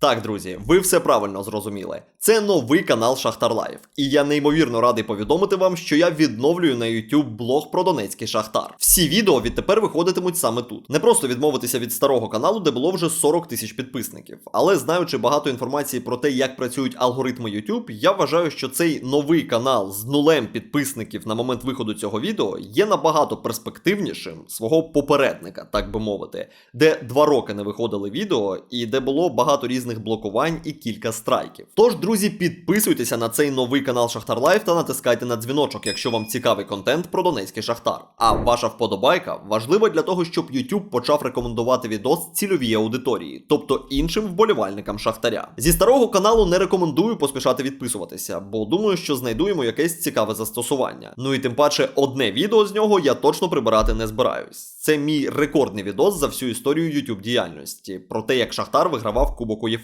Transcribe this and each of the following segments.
Так, друзі, ви все правильно зрозуміли. Це новий канал Шахтар Лайв. І я неймовірно радий повідомити вам, що я відновлюю на YouTube блог про Донецький Шахтар. Всі відео відтепер виходитимуть саме тут. Не просто відмовитися від старого каналу, де було вже 40 тисяч підписників. Але знаючи багато інформації про те, як працюють алгоритми YouTube, я вважаю, що цей новий канал з нулем підписників на момент виходу цього відео є набагато перспективнішим свого попередника, так би мовити, де два роки не виходили відео і де було багато різних блокувань і кілька страйків. Тож, друзі, підписуйтеся на цей новий канал Шахтар Лайв та натискайте на дзвіночок, якщо вам цікавий контент про Донецький Шахтар. А ваша вподобайка важлива для того, щоб YouTube почав рекомендувати відос цільовій аудиторії, тобто іншим вболівальникам Шахтаря. Зі старого каналу не рекомендую поспішати відписуватися, бо думаю, що знайдуємо якесь цікаве застосування. Ну і тим паче, одне відео з нього я точно прибирати не збираюсь. Це мій рекордний відос за всю історію YouTube діяльності про те, як Шахтар вигравав Кубок УЄФА.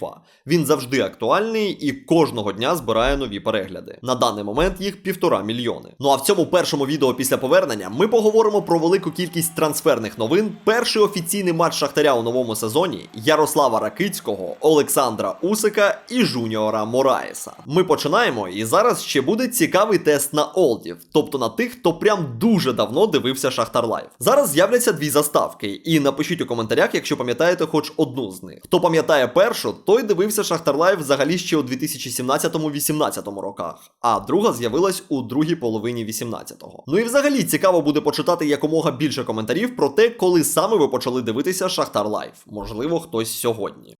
Він завжди актуальний і кожного дня збирає нові перегляди. На даний момент їх півтора мільйони. Ну а в цьому першому відео після повернення ми поговоримо про велику кількість трансферних новин, перший офіційний матч Шахтаря у новому сезоні, Ярослава Ракицького, Олександра Усика і Жуніора Мораєса. Ми починаємо, і зараз ще буде цікавий тест на олдів, тобто на тих, хто прям дуже давно дивився Шахтар Лайв. Зараз з'являться дві заставки, і напишіть у коментарях, якщо пам'ятаєте хоч одну з них. Хто пам'ятає першу, той дивився Шахтар Лайв взагалі ще у 2017-18 роках, а друга з'явилась у другій половині 18-го. Ну і взагалі цікаво буде почитати якомога більше коментарів про те, коли саме ви почали дивитися Шахтар Лайв. Можливо, хтось сьогодні.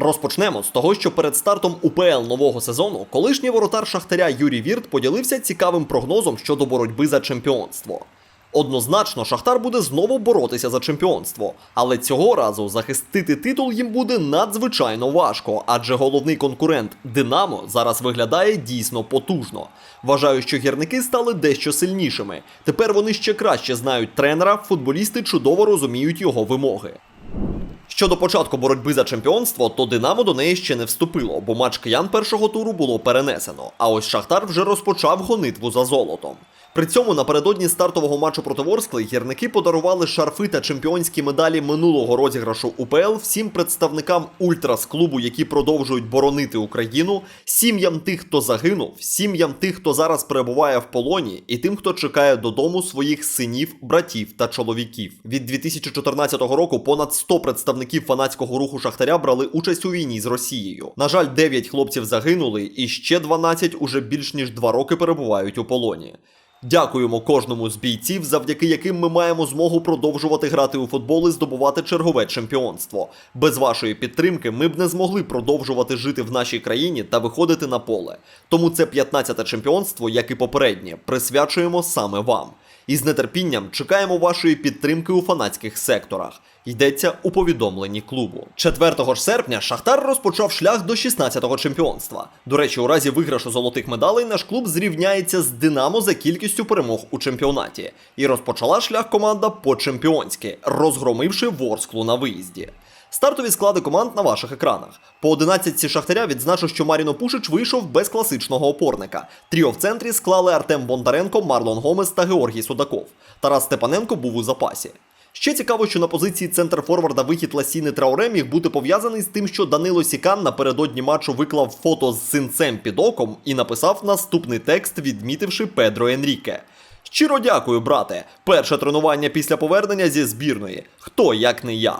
Розпочнемо з того, що перед стартом УПЛ нового сезону колишній воротар Шахтаря Юрій Вірт поділився цікавим прогнозом щодо боротьби за чемпіонство. Однозначно, Шахтар буде знову боротися за чемпіонство, але цього разу захистити титул їм буде надзвичайно важко, адже головний конкурент Динамо зараз виглядає дійсно потужно. Вважаю, що гірники стали дещо сильнішими. Тепер вони ще краще знають тренера, футболісти чудово розуміють його вимоги. Щодо початку боротьби за чемпіонство, то Динамо до неї ще не вступило, бо матч киян першого туру було перенесено. А ось Шахтар вже розпочав гонитву за золотом. При цьому напередодні стартового матчу проти Ворскли гірники подарували шарфи та чемпіонські медалі минулого розіграшу УПЛ всім представникам ультрас клубу, які продовжують боронити Україну, сім'ям тих, хто загинув, сім'ям тих, хто зараз перебуває в полоні, і тим, хто чекає додому своїх синів, братів та чоловіків. Від 2014 року понад 100 представників фанатського руху Шахтаря брали участь у війні з Росією. На жаль, 9 хлопців загинули, і ще 12 уже більш ніж 2 роки перебувають у полоні. Дякуємо кожному з бійців, завдяки яким ми маємо змогу продовжувати грати у футбол і здобувати чергове чемпіонство. Без вашої підтримки ми б не змогли продовжувати жити в нашій країні та виходити на поле. Тому це 15-те чемпіонство, як і попереднє, присвячуємо саме вам. І з нетерпінням чекаємо вашої підтримки у фанатських секторах. Йдеться у повідомленні клубу. 4 ж серпня Шахтар розпочав шлях до 16-го чемпіонства. До речі, у разі виграшу золотих медалей наш клуб зрівняється з Динамо за кількістю перемог у чемпіонаті. І розпочала шлях команда по-чемпіонськи, розгромивши Ворсклу на виїзді. Стартові склади команд на ваших екранах. По 11 Шахтаря відзначу, що Маріно Пушич вийшов без класичного опорника. Тріо в центрі склали Артем Бондаренко, Марлон Гомес та Георгій Судаков. Тарас Степаненко був у запасі. Ще цікаво, що на позиції центр форварда вихід Ласіни Трауре міг бути пов'язаний з тим, що Данило Сікан напередодні матчу виклав фото з синцем під оком і написав наступний текст, відмітивши Педро Енріке. Щиро дякую, брате. Перше тренування після повернення зі збірної. Хто як не я?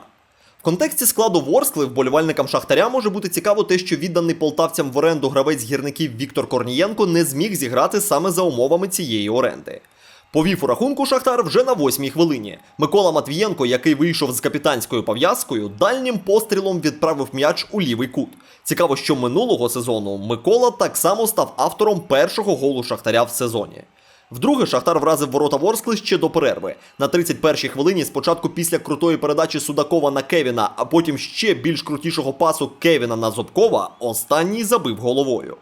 Контексті складу Ворскли вболівальникам Шахтаря може бути цікаво те, що відданий полтавцям в оренду гравець гірників Віктор Корнієнко не зміг зіграти саме за умовами цієї оренди. Повів у рахунку Шахтар вже на восьмій хвилині. Микола Матвієнко, який вийшов з капітанською пов'язкою, дальнім пострілом відправив м'яч у лівий кут. Цікаво, що минулого сезону Микола так само став автором першого голу Шахтаря в сезоні. Вдруге Шахтар вразив ворота Ворскли ще до перерви. На 31-й хвилині спочатку після крутої передачі Судакова на Кевіна, а потім ще більш крутішого пасу Кевіна на Зобкова. останній забив головою.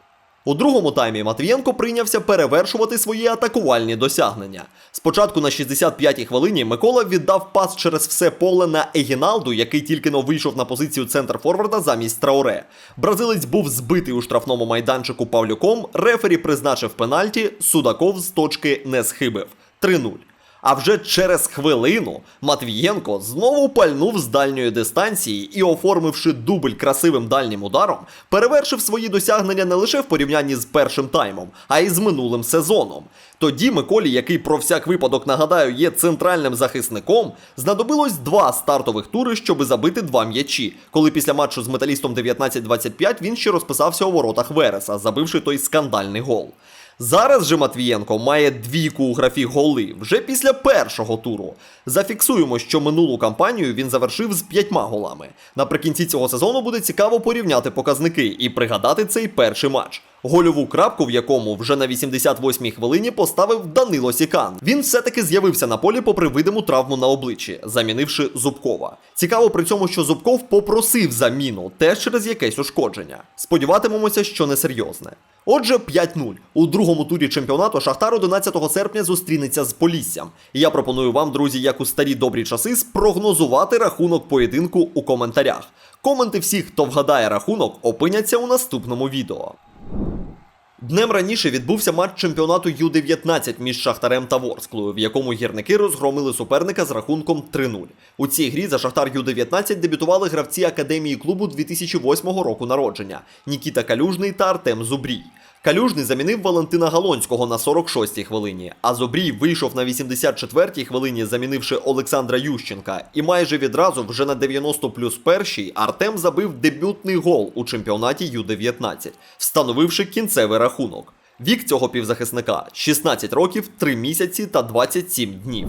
У другому таймі Матвієнко прийнявся перевершувати свої атакувальні досягнення. Спочатку на 65-й хвилині Микола віддав пас через все поле на Егіналду, який тільки но вийшов на позицію центр форварда замість Трауре. Бразилець був збитий у штрафному майданчику Павлюком. Рефері призначив пенальті. Судаков з точки не схибив. 3-0. А вже через хвилину Матвієнко знову пальнув з дальньої дистанції і, оформивши дубль красивим дальнім ударом, перевершив свої досягнення не лише в порівнянні з першим таймом, а й з минулим сезоном. Тоді Миколі, який про всяк випадок нагадаю, є центральним захисником, знадобилось два стартових тури, щоби забити два м'ячі. Коли після матчу з металістом 19-25 він ще розписався у воротах Вереса, забивши той скандальний гол. Зараз же Матвієнко має двійку у графі голи вже після першого туру. Зафіксуємо, що минулу кампанію він завершив з п'ятьма голами. Наприкінці цього сезону буде цікаво порівняти показники і пригадати цей перший матч. Гольову крапку, в якому вже на 88-й хвилині поставив Данило Сікан. Він все-таки з'явився на полі попри видиму травму на обличчі, замінивши Зубкова. Цікаво при цьому, що Зубков попросив заміну теж через якесь ушкодження. Сподіватимемося, що не серйозне. Отже, 5-0. У другому турі чемпіонату Шахтар 11 серпня зустрінеться з Поліссям. Я пропоную вам, друзі, як у старі добрі часи, спрогнозувати рахунок поєдинку у коментарях. Коменти всіх, хто вгадає рахунок, опиняться у наступному відео. Днем раніше відбувся матч чемпіонату Ю-19 між Шахтарем та Ворсклою, в якому гірники розгромили суперника з рахунком 3-0. У цій грі за Шахтар Ю-19 дебютували гравці академії клубу 2008 року народження Нікіта Калюжний та Артем Зубрій. Калюжний замінив Валентина Галонського на 46-й хвилині, а Зобрій вийшов на 84-й хвилині, замінивши Олександра Ющенка. І майже відразу, вже на 90 плюс першій, Артем забив дебютний гол у чемпіонаті Ю-19, встановивши кінцевий рахунок. Вік цього півзахисника 16 років, 3 місяці та 27 днів.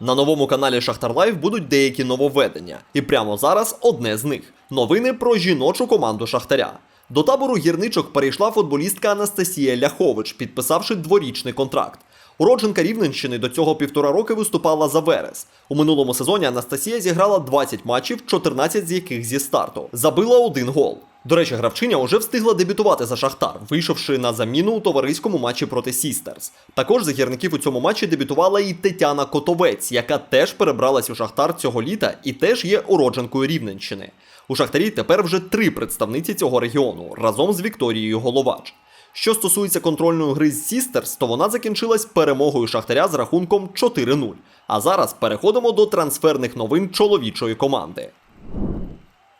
На новому каналі Шахтар Лайв будуть деякі нововведення, і прямо зараз одне з них новини про жіночу команду Шахтаря. До табору гірничок перейшла футболістка Анастасія Ляхович, підписавши дворічний контракт. Уродженка Рівненщини до цього півтора роки виступала за Верес. У минулому сезоні Анастасія зіграла 20 матчів, 14 з яких зі старту. Забила один гол. До речі, гравчиня уже встигла дебютувати за Шахтар, вийшовши на заміну у товариському матчі проти Сістерс. Також за гірників у цьому матчі дебютувала і Тетяна Котовець, яка теж перебралась у Шахтар цього літа і теж є уродженкою Рівненщини. У Шахтарі тепер вже три представниці цього регіону разом з Вікторією Головач. Що стосується контрольної гри з Сістерс, то вона закінчилась перемогою Шахтаря з рахунком 4-0. А зараз переходимо до трансферних новин чоловічої команди.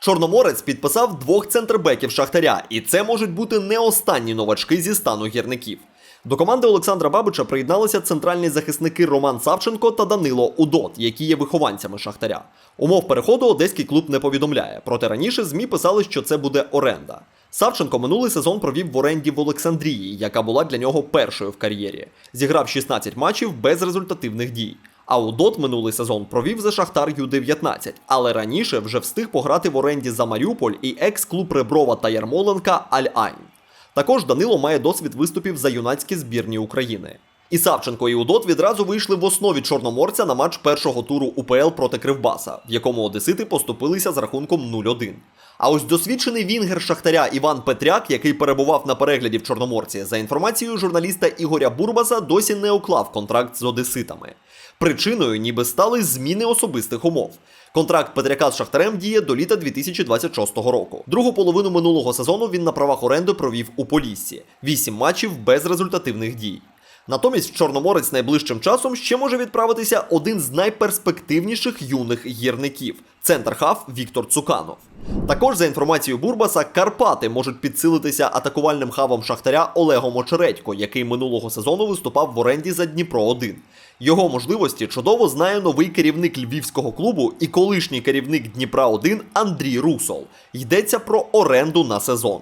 Чорноморець підписав двох центрбеків Шахтаря, і це можуть бути не останні новачки зі стану гірників. До команди Олександра Бабича приєдналися центральні захисники Роман Савченко та Данило Удот, які є вихованцями Шахтаря. Умов переходу одеський клуб не повідомляє, проте раніше ЗМІ писали, що це буде оренда. Савченко минулий сезон провів в оренді в Олександрії, яка була для нього першою в кар'єрі. Зіграв 16 матчів без результативних дій. А Удот минулий сезон провів за Шахтар Ю-19, але раніше вже встиг пограти в оренді за Маріуполь і екс-клуб Реброва та Ярмоленка Аль-Айн. Також Данило має досвід виступів за юнацькі збірні України. І Савченко і Удот відразу вийшли в основі Чорноморця на матч першого туру УПЛ проти Кривбаса, в якому Одесити поступилися з рахунком 0-1. А ось досвідчений вінгер Шахтаря Іван Петряк, який перебував на перегляді в Чорноморці, за інформацією журналіста Ігоря Бурбаса, досі не уклав контракт з одеситами. Причиною ніби стали зміни особистих умов. Контракт Петряка з Шахтарем діє до літа 2026 року. Другу половину минулого сезону він на правах оренди провів у Поліссі. Вісім матчів без результативних дій. Натомість Чорноморець найближчим часом ще може відправитися один з найперспективніших юних гірників центр хав Віктор Цуканов. Також за інформацією Бурбаса, Карпати можуть підсилитися атакувальним хавом Шахтаря Олегом Очередько, який минулого сезону виступав в оренді за Дніпро 1 Його можливості чудово знає новий керівник львівського клубу і колишній керівник Дніпра 1 Андрій Русол. Йдеться про оренду на сезон.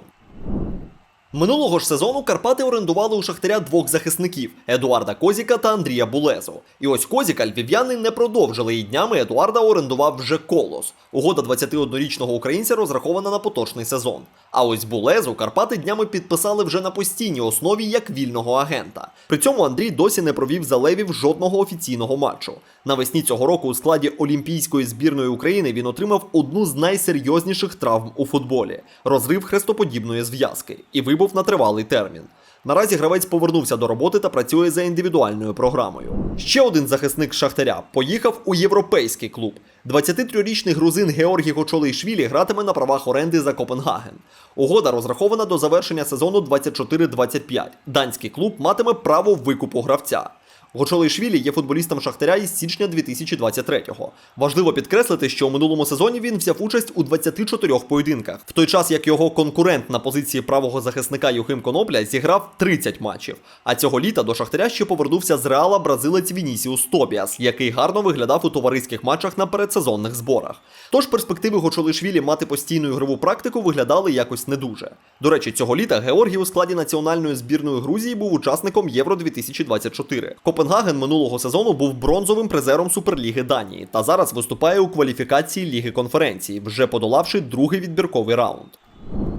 Минулого ж сезону Карпати орендували у Шахтаря двох захисників Едуарда Козіка та Андрія Булезу. І ось Козіка львів'яни не продовжили і днями Едуарда орендував вже колос. Угода 21-річного українця розрахована на поточний сезон. А ось Булезу Карпати днями підписали вже на постійній основі як вільного агента. При цьому Андрій досі не провів за левів жодного офіційного матчу. Навесні цього року у складі Олімпійської збірної України він отримав одну з найсерйозніших травм у футболі розрив хрестоподібної зв'язки і вибув прибув на тривалий термін. Наразі гравець повернувся до роботи та працює за індивідуальною програмою. Ще один захисник Шахтаря поїхав у європейський клуб. 23-річний грузин Георгій Гочолейшвілі гратиме на правах оренди за Копенгаген. Угода розрахована до завершення сезону 24-25. Данський клуб матиме право викупу гравця. Гочолейшвілі є футболістом Шахтаря із січня 2023-го. Важливо підкреслити, що у минулому сезоні він взяв участь у 24 поєдинках, в той час як його конкурент на позиції правого захисника Юхим Конопля зіграв 30 матчів. А цього літа до Шахтаря ще повернувся з реала бразилець Вінісіус Тобіас, який гарно виглядав у товариських матчах на передсезонних зборах. Тож перспективи Гочолейшвілі мати постійну ігрову практику виглядали якось не дуже. До речі, цього літа Георгій у складі національної збірної Грузії був учасником Євро 2024. Копенгаген минулого сезону був бронзовим призером Суперліги Данії та зараз виступає у кваліфікації Ліги конференції, вже подолавши другий відбірковий раунд.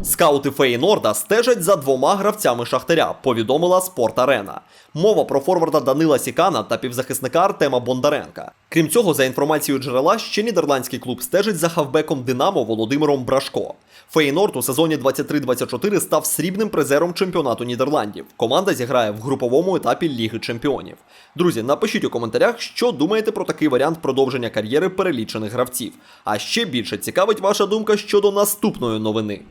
Скаути Фейнорда стежать за двома гравцями Шахтаря, повідомила Спорт Арена. Мова про форварда Данила Сікана та півзахисника Артема Бондаренка. Крім цього, за інформацією джерела, ще нідерландський клуб стежить за хавбеком Динамо Володимиром Брашко. Фейнорд у сезоні 23-24 став срібним призером чемпіонату Нідерландів. Команда зіграє в груповому етапі Ліги Чемпіонів. Друзі, напишіть у коментарях, що думаєте про такий варіант продовження кар'єри перелічених гравців. А ще більше цікавить ваша думка щодо наступної новини.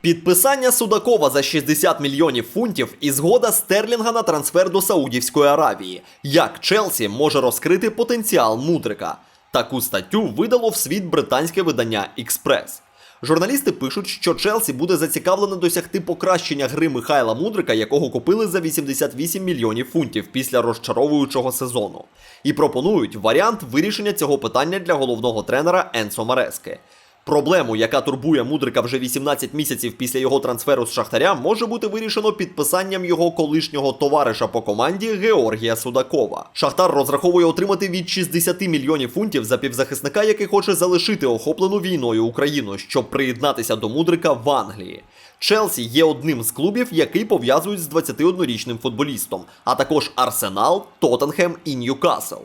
Підписання Судакова за 60 мільйонів фунтів і згода Стерлінга на трансфер до Саудівської Аравії. Як Челсі може розкрити потенціал Мудрика? Таку статтю видало в світ британське видання Експрес. Журналісти пишуть, що Челсі буде зацікавлено досягти покращення гри Михайла Мудрика, якого купили за 88 мільйонів фунтів після розчаровуючого сезону, і пропонують варіант вирішення цього питання для головного тренера Енсо Марески. Проблему, яка турбує Мудрика вже 18 місяців після його трансферу з Шахтаря, може бути вирішено підписанням його колишнього товариша по команді Георгія Судакова. Шахтар розраховує отримати від 60 мільйонів фунтів за півзахисника, який хоче залишити охоплену війною Україну, щоб приєднатися до Мудрика в Англії. Челсі є одним з клубів, який пов'язують з 21-річним футболістом, а також Арсенал, Тоттенхем і Ньюкасл.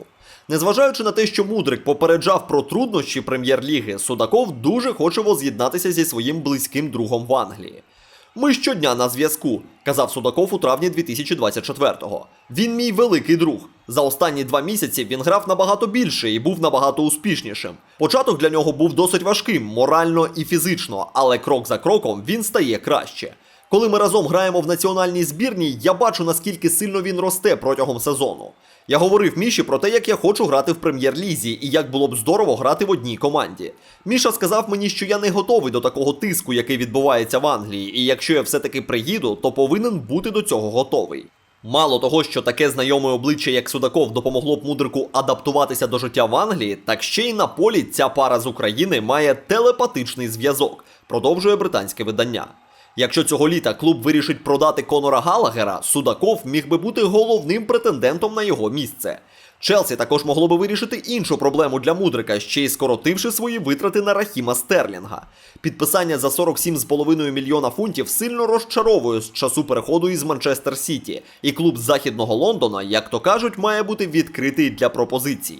Незважаючи на те, що Мудрик попереджав про труднощі прем'єр-ліги, Судаков дуже хоче воз'єднатися зі своїм близьким другом в Англії. Ми щодня на зв'язку, казав Судаков у травні 2024-го. Він мій великий друг. За останні два місяці він грав набагато більше і був набагато успішнішим. Початок для нього був досить важким, морально і фізично, але крок за кроком він стає краще. Коли ми разом граємо в національній збірній, я бачу наскільки сильно він росте протягом сезону. Я говорив Міші про те, як я хочу грати в прем'єр-лізі і як було б здорово грати в одній команді. Міша сказав мені, що я не готовий до такого тиску, який відбувається в Англії, і якщо я все-таки приїду, то повинен бути до цього готовий. Мало того, що таке знайоме обличчя, як Судаков, допомогло б мудрику адаптуватися до життя в Англії, так ще й на полі ця пара з України має телепатичний зв'язок, продовжує британське видання. Якщо цього літа клуб вирішить продати Конора Галагера, Судаков міг би бути головним претендентом на його місце. Челсі також могло би вирішити іншу проблему для Мудрика, ще й скоротивши свої витрати на Рахіма Стерлінга. Підписання за 47,5 мільйона фунтів сильно розчаровує з часу переходу із Манчестер Сіті, і клуб з західного Лондона, як то кажуть, має бути відкритий для пропозицій.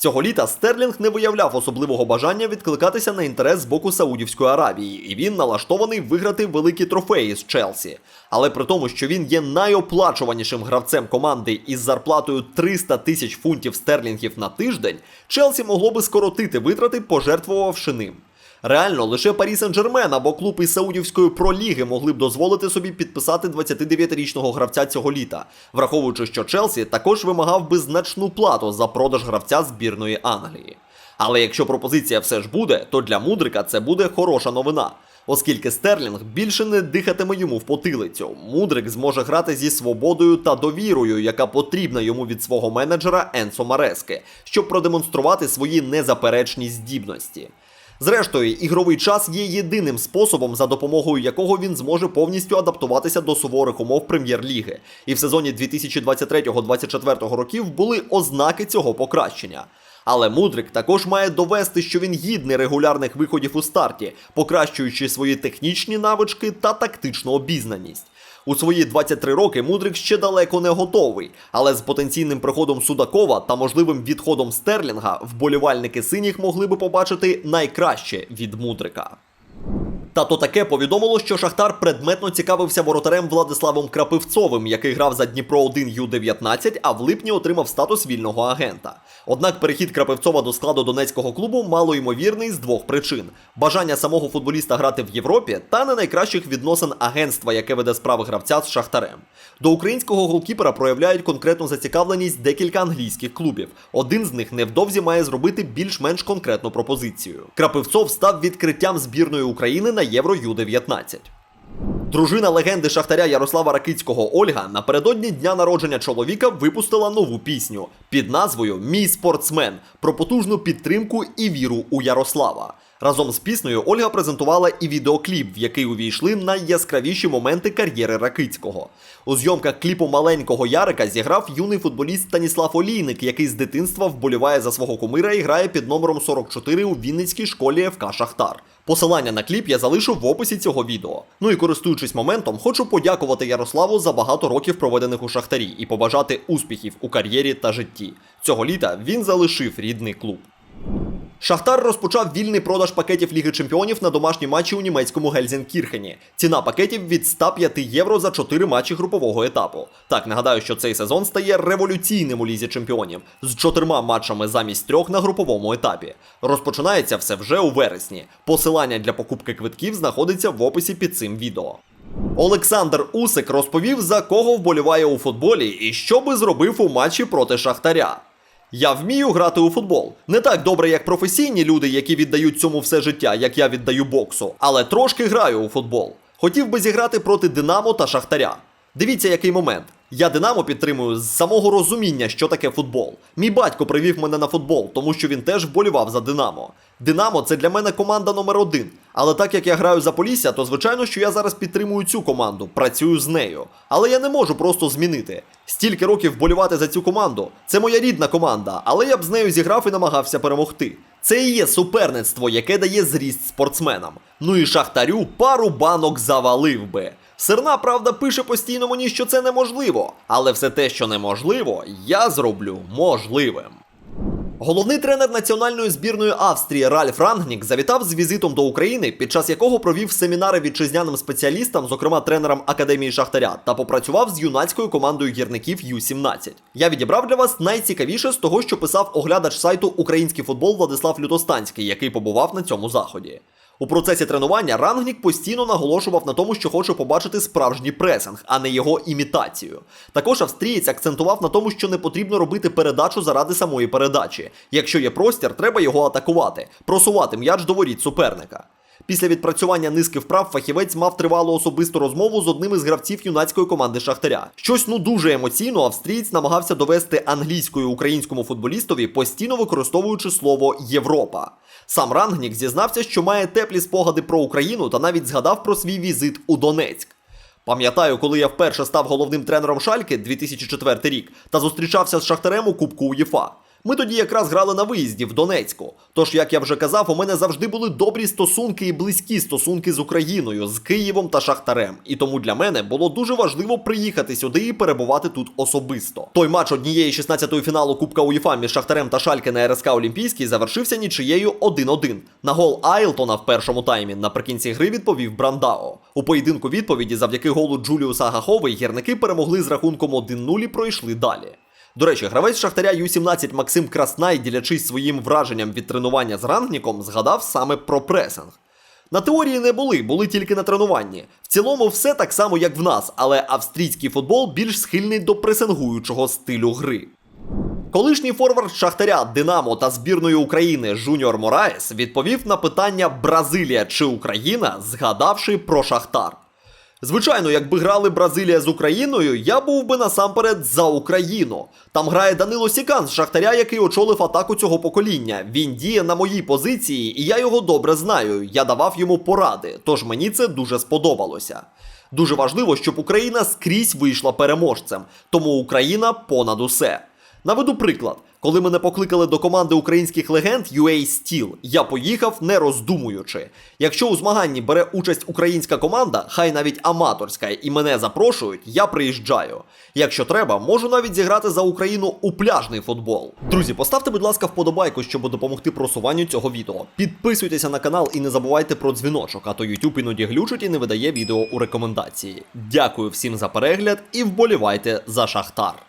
Цього літа Стерлінг не виявляв особливого бажання відкликатися на інтерес з боку Саудівської Аравії, і він налаштований виграти великі трофеї з Челсі. Але при тому, що він є найоплачуванішим гравцем команди із зарплатою 300 тисяч фунтів стерлінгів на тиждень, Челсі могло би скоротити витрати, пожертвувавши ним. Реально, лише Парі Сен-Жермен або клуб із Саудівської проліги могли б дозволити собі підписати 29-річного гравця цього літа, враховуючи, що Челсі також вимагав би значну плату за продаж гравця збірної Англії. Але якщо пропозиція все ж буде, то для Мудрика це буде хороша новина. Оскільки Стерлінг більше не дихатиме йому в потилицю, Мудрик зможе грати зі свободою та довірою, яка потрібна йому від свого менеджера Енсо Марески, щоб продемонструвати свої незаперечні здібності. Зрештою, ігровий час є єдиним способом, за допомогою якого він зможе повністю адаптуватися до суворих умов прем'єр-ліги. І в сезоні 2023-2024 років були ознаки цього покращення. Але Мудрик також має довести, що він гідний регулярних виходів у старті, покращуючи свої технічні навички та тактичну обізнаність. У свої 23 роки Мудрик ще далеко не готовий, але з потенційним приходом Судакова та можливим відходом Стерлінга вболівальники синіх могли би побачити найкраще від Мудрика. Та то таке повідомило, що Шахтар предметно цікавився воротарем Владиславом Крапивцовим, який грав за Дніпро 1 Ю-19, а в липні отримав статус вільного агента. Однак перехід Крапивцова до складу донецького клубу малоймовірний з двох причин: бажання самого футболіста грати в Європі та не найкращих відносин агентства, яке веде справи гравця з Шахтарем. До українського голкіпера проявляють конкретну зацікавленість декілька англійських клубів. Один з них невдовзі має зробити більш-менш конкретну пропозицію. Крапивцов став відкриттям збірної України на Євро Ю-19. Дружина легенди Шахтаря Ярослава Ракицького Ольга напередодні дня народження чоловіка випустила нову пісню під назвою Мій спортсмен про потужну підтримку і віру у Ярослава. Разом з піснею Ольга презентувала і відеокліп, в який увійшли найяскравіші моменти кар'єри Ракицького. У зйомках кліпу маленького Ярика зіграв юний футболіст Станіслав Олійник, який з дитинства вболіває за свого кумира і грає під номером 44 у Вінницькій школі ФК Шахтар. Посилання на кліп я залишу в описі цього відео. Ну і користуючись моментом, хочу подякувати Ярославу за багато років проведених у Шахтарі і побажати успіхів у кар'єрі та житті. Цього літа він залишив рідний клуб. Шахтар розпочав вільний продаж пакетів Ліги Чемпіонів на домашні матчі у німецькому Гельзенкірхені. Ціна пакетів від 105 євро за 4 матчі групового етапу. Так нагадаю, що цей сезон стає революційним у лізі чемпіонів з чотирма матчами замість трьох на груповому етапі. Розпочинається все вже у вересні. Посилання для покупки квитків знаходиться в описі під цим відео. Олександр Усик розповів, за кого вболіває у футболі і що би зробив у матчі проти Шахтаря. Я вмію грати у футбол. Не так добре, як професійні люди, які віддають цьому все життя, як я віддаю боксу, але трошки граю у футбол. Хотів би зіграти проти Динамо та Шахтаря. Дивіться, який момент. Я Динамо підтримую з самого розуміння, що таке футбол. Мій батько привів мене на футбол, тому що він теж вболівав за Динамо. Динамо це для мене команда номер один. Але так як я граю за Полісся, то звичайно, що я зараз підтримую цю команду, працюю з нею. Але я не можу просто змінити. Стільки років вболівати за цю команду. Це моя рідна команда, але я б з нею зіграв і намагався перемогти. Це і є суперництво, яке дає зріст спортсменам. Ну і шахтарю пару банок завалив би. Серна, правда, пише постійно мені, що це неможливо, але все те, що неможливо, я зроблю можливим. Головний тренер національної збірної Австрії Ральф Рангнік завітав з візитом до України, під час якого провів семінари вітчизняним спеціалістам, зокрема тренерам Академії Шахтаря, та попрацював з юнацькою командою гірників Ю-17. Я відібрав для вас найцікавіше з того, що писав оглядач сайту Український футбол Владислав Людостанський, який побував на цьому заході. У процесі тренування Рангнік постійно наголошував на тому, що хоче побачити справжній пресинг, а не його імітацію. Також австрієць акцентував на тому, що не потрібно робити передачу заради самої передачі. Якщо є простір, треба його атакувати, просувати м'яч до воріт суперника. Після відпрацювання низки вправ фахівець мав тривалу особисту розмову з одним із гравців юнацької команди Шахтаря. Щось ну дуже емоційно австрієць намагався довести англійською українському футболістові, постійно використовуючи слово Європа. Сам Рангнік зізнався, що має теплі спогади про Україну та навіть згадав про свій візит у Донецьк. Пам'ятаю, коли я вперше став головним тренером Шальки 2004 рік та зустрічався з Шахтарем у Кубку УЄФА. Ми тоді якраз грали на виїзді в Донецьку. Тож, як я вже казав, у мене завжди були добрі стосунки і близькі стосунки з Україною, з Києвом та Шахтарем. І тому для мене було дуже важливо приїхати сюди і перебувати тут особисто. Той матч однієї 16-ї фіналу Кубка УЄФА між Шахтарем та Шальке на РСК Олімпійський завершився нічиєю 1-1. На гол Айлтона в першому таймі наприкінці гри відповів Брандао. У поєдинку відповіді завдяки голу Джуліуса Гахови гірники перемогли з рахунком 1-0 і пройшли далі. До речі, гравець Шахтаря Ю-17 Максим Краснай, ділячись своїм враженням від тренування з рангніком, згадав саме про пресинг. На теорії не були, були тільки на тренуванні. В цілому все так само, як в нас, але австрійський футбол більш схильний до пресингуючого стилю гри. Колишній форвард Шахтаря, Динамо та збірної України Жуніор Мораєс відповів на питання Бразилія чи Україна, згадавши про Шахтар. Звичайно, якби грали Бразилія з Україною, я був би насамперед за Україну. Там грає Данило Сікан з Шахтаря, який очолив атаку цього покоління. Він діє на моїй позиції, і я його добре знаю. Я давав йому поради, тож мені це дуже сподобалося. Дуже важливо, щоб Україна скрізь вийшла переможцем, тому Україна понад усе. Наведу приклад. Коли мене покликали до команди українських легенд UA Steel, я поїхав не роздумуючи. Якщо у змаганні бере участь українська команда, хай навіть аматорська, і мене запрошують, я приїжджаю. Якщо треба, можу навіть зіграти за Україну у пляжний футбол. Друзі, поставте, будь ласка, вподобайку, щоб допомогти просуванню цього відео. Підписуйтеся на канал і не забувайте про дзвіночок, а то YouTube іноді глючить і не видає відео у рекомендації. Дякую всім за перегляд і вболівайте за Шахтар.